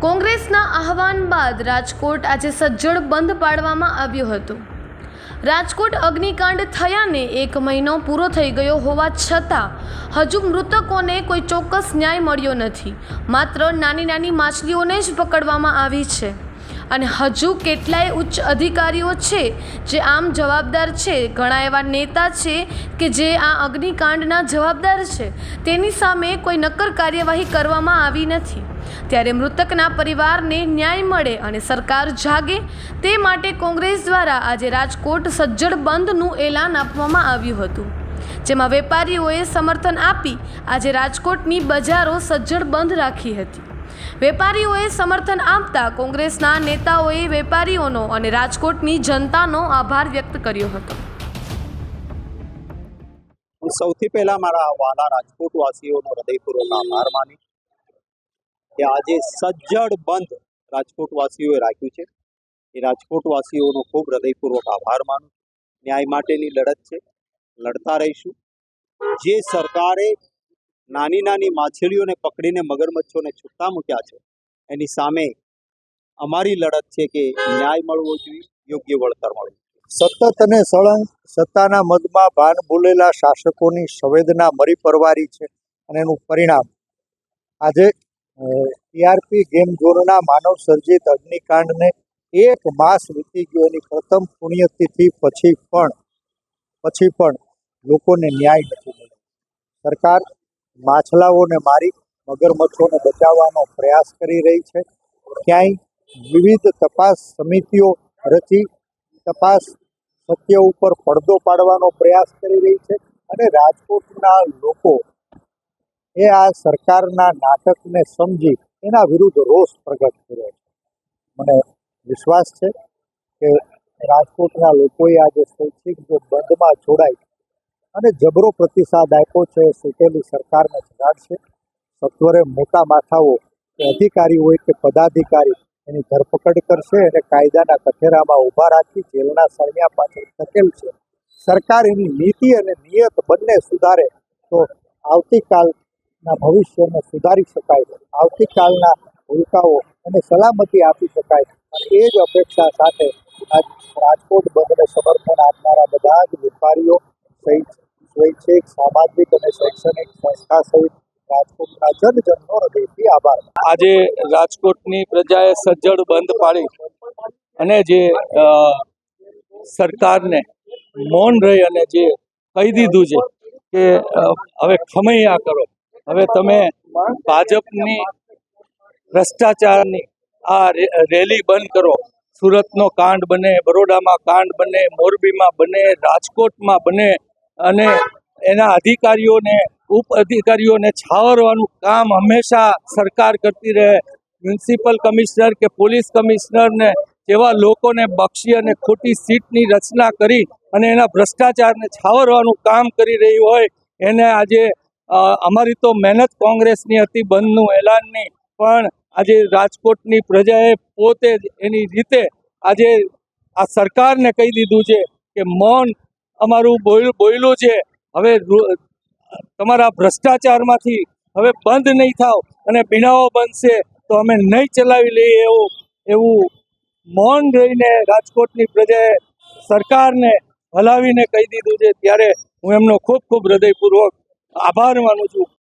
કોંગ્રેસના આહવાન બાદ રાજકોટ આજે સજ્જડ બંધ પાડવામાં આવ્યું હતું. રાજકોટ અગ્નિકાંડ થયાને એક મહિનો પૂરો થઈ ગયો હોવા છતાં હજુ મૃતકોને કોઈ ચોક્કસ ન્યાય મળ્યો નથી. માત્ર નાની નાની માછલીઓને જ પકડવામાં આવી છે. અને હજુ કેટલાય ઉચ્ચ અધિકારીઓ છે જે આમ જવાબદાર છે. ઘણા એવા નેતા છે કે જે આ અગ્નિકાંડના જવાબદાર છે. તેની સામે કોઈ નક્કર કાર્યવાહી કરવામાં આવી નથી. ત્યારે મૃતકના પરિવારને ન્યાય મળે અને સરકાર જાગે તે માટે કોંગ્રેસ દ્વારા આજે રાજકોટ સજ્જડ બંધનું એલાન આપવામાં આવ્યું હતું. જેમાં વેપારીઓએ સમર્થન આપી આજે રાજકોટની બજારો સજ્જડ બંધ રાખી હતી. વેપારીઓએ સમર્થન આપતા કોંગ્રેસના નેતાઓએ વેપારીઓનો અને રાજકોટની જનતાનો આભાર વ્યક્ત કર્યો હતો. સૌથી પહેલા મારા વાલા રાજકોટ વાસીઓનો હૃદયપૂર્વક આભાર માની કે આજે સજ્જડ બંધ રાજકોટ વાસીઓએ રાખ્યું છે. એ રાજકોટ વાસીઓનો ખૂબ હૃદયપૂર્વક આભાર માનું. ન્યાય માટેની લડત છે. લડતા રહીશું. જે સરકારે નાની નાની માછલીઓને પકડીને મગરમચ્છોને છૂટા મૂક્યા છે. એની સામે અમારી લડત છે કે ન્યાય મળવો જોઈએ, યોગ્ય વળતર મળવું સતત અને સળંગ સત્તાના મદમાં ભાન ભૂલેલા શાસકોની સંવેદના મરી પરવારી છે અને એનું પરિણામ આજે ટીઆરપી ગેમ ઝોનના માનવ સર્જિત અગ્નિકાંડને એક માસ વીતી ગયો. એની પ્રથમ પુણ્યતિથિ પછી પણ પછી પણ લોકોને ન્યાય નથી મળ્યો. સરકાર માછલાઓને મારી મગરમચ્છોને બચાવવાનો પ્રયાસ કરી રહી છે. ક્યાંય વિવિધ તપાસ સમિતિઓ રચી તપાસ સત્ય ઉપર પડદો પાડવાનો પ્રયાસ કરી રહી છે અને રાજકોટના લોકો એ આ સરકારના નાટકને સમજી એના વિરુદ્ધ રોષ પ્રગટ કર્યો છે. મને વિશ્વાસ છે કે રાજકોટના લોકોએ આજે સ્વૈચ્છિક જે બંધમાં જોડાઈ અને જબરો પ્રતિસાદ આપ્યો છે એ સરકારને સરકારને જગાડશે સત્વરે મોટા માથાઓ કે અધિકારી હોય કે પદાધિકારી એની ધરપકડ કરશે અને કાયદાના કઠેરામાં ઊભા રાખી જેલના સળિયા પાછળ ધકેલશે સરકાર એની નીતિ અને નિયત બંને સુધારે તો આવતીકાલના ભવિષ્યને સુધારી શકાય. આવતીકાલના ભૂલકાઓ અને સલામતી આપી શકાય. અને એ જ અપેક્ષા સાથે રાજકોટ બંધને સમર્થન આપનારા બધા જ વેપારીઓ સહિત સ્વૈચ્છિક સામાજિક અને શૈક્ષણિક સંસ્થા સહિત રાજકોટના જનજનનો હૃદયથી આભાર. આજે રાજકોટની પ્રજાએ સજ્જડ બંધ પાડી અને જે સરકારને મૌન રહી અને જે કહી દીધું છે કે હવે ખમૈયા કરો. હવે તમે ભાજપની ભ્રષ્ટાચારની આ રેલી બંધ કરો. સુરતનો કાંડ બને, બરોડામાં કાંડ બને, મોરબીમાં બને, રાજકોટમાં બને અને એના અધિકારીઓને ઉપ અધિકારીઓને છાવરવાનું કામ હંમેશા સરકાર કરતી રહે. મ્યુનિસિપલ કમિશનર કે પોલીસ કમિશનરને જેવા લોકોને બક્ષી અને ખોટી સીટની રચના કરી અને એના ભ્રષ્ટાચારને છાવરવાનું કામ કરી રહી હોય, એને આજે અમારી તો મહેનત કોંગ્રેસની હતી, બંધનું એલાનની પણ આજે રાજકોટની પ્રજાએ પોતે એની રીતે આજે આ સરકારને કહી દીધું છે કે મૌન અમારું બોયલું છે. હવે તમારા ભ્રષ્ટાચારમાંથી હવે બંધ નહીં થાવ અને બીણાઓ બનશે તો અમે નહીં ચલાવી લઈએ એવું એવું મૌન રહીને રાજકોટની પ્રજાએ સરકારને હલાવીને કહી દીધું છે. ત્યારે હું એમનો ખૂબ ખૂબ હૃદયપૂર્વક આભાર માનું છું.